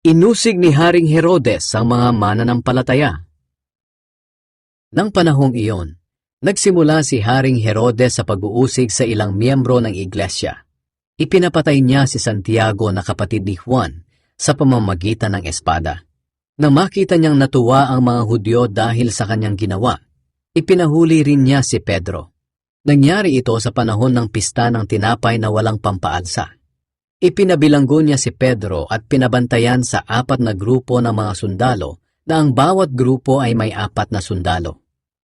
Inusig ni Haring Herodes ang mga mananampalataya. Nang panahong iyon, nagsimula si Haring Herodes sa pag-uusig sa ilang miyembro ng iglesia. Ipinapatay niya si Santiago na kapatid ni Juan sa pamamagitan ng espada. Nang makita niyang natuwa ang mga Hudyo dahil sa kanyang ginawa, ipinahuli rin niya si Pedro. Nangyari ito sa panahon ng pista ng tinapay na walang pampaalsa. Ipinabilanggo niya si Pedro at pinabantayan sa apat na grupo ng mga sundalo na ang bawat grupo ay may apat na sundalo.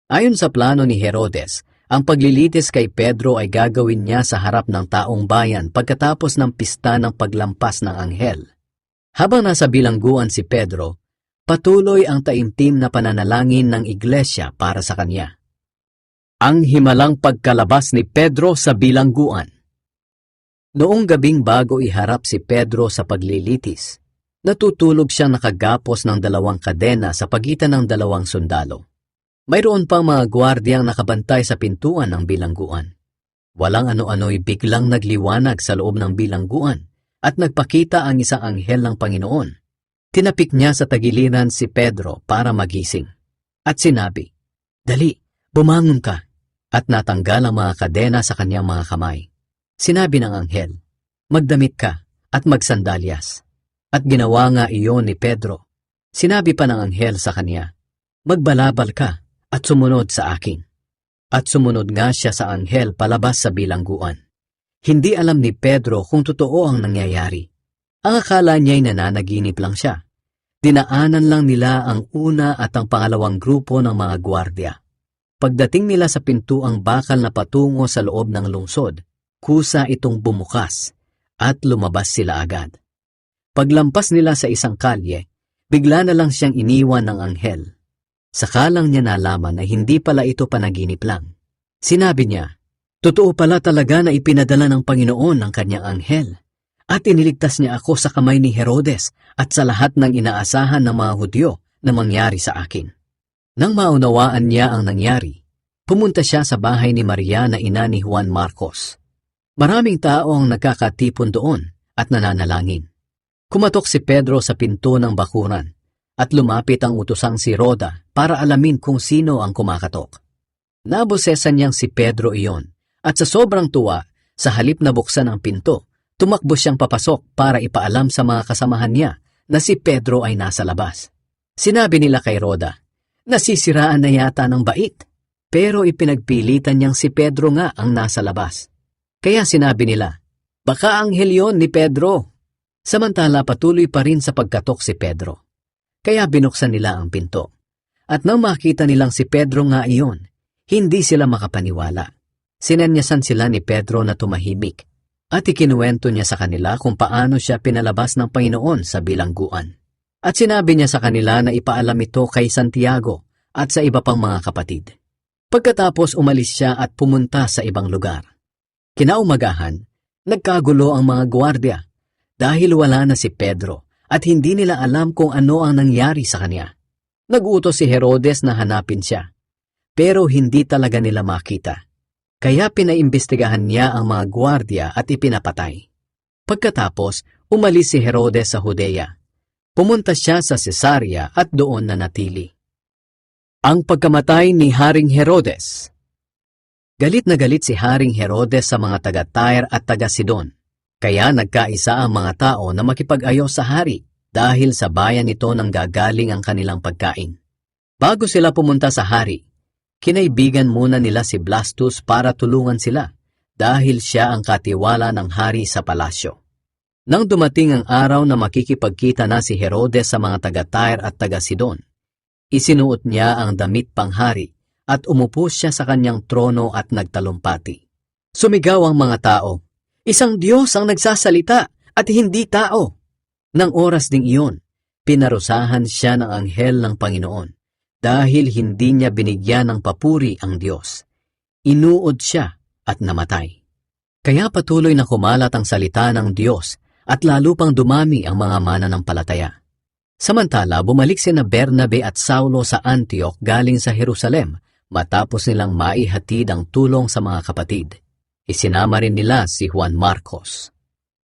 Ayon sa plano ni Herodes, ang paglilitis kay Pedro ay gagawin niya sa harap ng taong bayan pagkatapos ng pista ng paglampas ng anghel. Habang nasa bilangguan si Pedro, patuloy ang taimtim na pananalangin ng iglesia para sa kanya. Ang himalang pagkalabas ni Pedro sa bilangguan Noong gabing bago iharap si Pedro sa paglilitis, natutulog siyang nakagapos ng dalawang kadena sa pagitan ng dalawang sundalo. Mayroon pang mga gwardiyang nakabantay sa pintuan ng bilangguan. Walang ano-ano'y biglang nagliwanag sa loob ng bilangguan at nagpakita ang isang anghel ng Panginoon. Tinapik niya sa tagiliran si Pedro para magising. At sinabi, Dali, bumangon ka. At natanggal ang mga kadena sa kanyang mga kamay. Sinabi ng anghel, Magdamit ka at magsandalyas. At ginawa nga iyon ni Pedro. Sinabi pa ng anghel sa kanya, Magbalabal ka at sumunod sa akin. At sumunod nga siya sa anghel palabas sa bilangguan. Hindi alam ni Pedro kung totoo ang nangyayari. Ang akala niya'y nananaginip lang siya. Dinaanan lang nila ang una at ang pangalawang grupo ng mga gwardya. Pagdating nila sa pintuang bakal na patungo sa loob ng lungsod, kusa itong bumukas at lumabas sila agad. Paglampas nila sa isang kalye, bigla na lang siyang iniwan ng anghel. Sakalang niya nalaman na hindi pala ito panaginip lang. Sinabi niya, Totoo pala talaga na ipinadala ng Panginoon ang kanyang anghel at iniligtas niya ako sa kamay ni Herodes at sa lahat ng inaasahan ng mga Hudyo na mangyari sa akin. Nang maunawaan niya ang nangyari, pumunta siya sa bahay ni Maria na ina ni Juan Marcos. Maraming tao ang nagkakatipon doon at nananalangin. Kumatok si Pedro sa pinto ng bakuran at lumapit ang utusang si Roda para alamin kung sino ang kumakatok. Nabosesan niyang si Pedro iyon at sa sobrang tuwa, sa halip na buksan ang pinto, tumakbo siyang papasok para ipaalam sa mga kasamahan niya na si Pedro ay nasa labas. Sinabi nila kay Roda, nasisiraan na yata ng bait, pero ipinagpilitan niyang si Pedro nga ang nasa labas. Kaya sinabi nila, baka anghel yon ni Pedro. Samantala patuloy pa rin sa pagkatok si Pedro. Kaya binuksan nila ang pinto. At nang makita nilang si Pedro nga iyon, hindi sila makapaniwala. Sinanyasan sila ni Pedro na tumahimik at ikinuwento niya sa kanila kung paano siya pinalabas ng Panginoon sa bilangguan. At sinabi niya sa kanila na ipaalam ito kay Santiago at sa iba pang mga kapatid. Pagkatapos umalis siya at pumunta sa ibang lugar. Kinaumagahan, nagkagulo ang mga gwardya dahil wala na si Pedro at hindi nila alam kung ano ang nangyari sa kanya. Nagutos si Herodes na hanapin siya, pero hindi talaga nila makita. Kaya pinaimbestigahan niya ang mga gwardya at ipinapatay. Pagkatapos, umalis si Herodes sa Judea. Pumunta siya sa Cesarea at doon nanatili. Ang pagkamatay ni Haring Herodes Galit na galit si Haring Herodes sa mga taga-Tyre at taga-Sidon. Kaya nagkaisa ang mga tao na makipag-ayo sa hari dahil sa bayan ito nang gagaling ang kanilang pagkain. Bago sila pumunta sa hari, kinaibigan muna nila si Blastus para tulungan sila dahil siya ang katiwala ng hari sa palasyo. Nang dumating ang araw na makikipagkita na si Herodes sa mga taga-Tyre at taga-Sidon, isinuot niya ang damit panghari at umupo siya sa kanyang trono at nagtalumpati. Sumigaw ang mga tao, Isang Diyos ang nagsasalita at hindi tao. Nang oras ding iyon, pinarusahan siya ng anghel ng Panginoon dahil hindi niya binigyan ng papuri ang Diyos. Inuod siya at namatay. Kaya patuloy na kumalat ang salita ng Diyos at lalo pang dumami ang mga mananampalataya. Samantala, bumalik sina Bernabe at Saulo sa Antioch galing sa Jerusalem matapos nilang maihatid ang tulong sa mga kapatid. Isinama rin nila si Juan Marcos.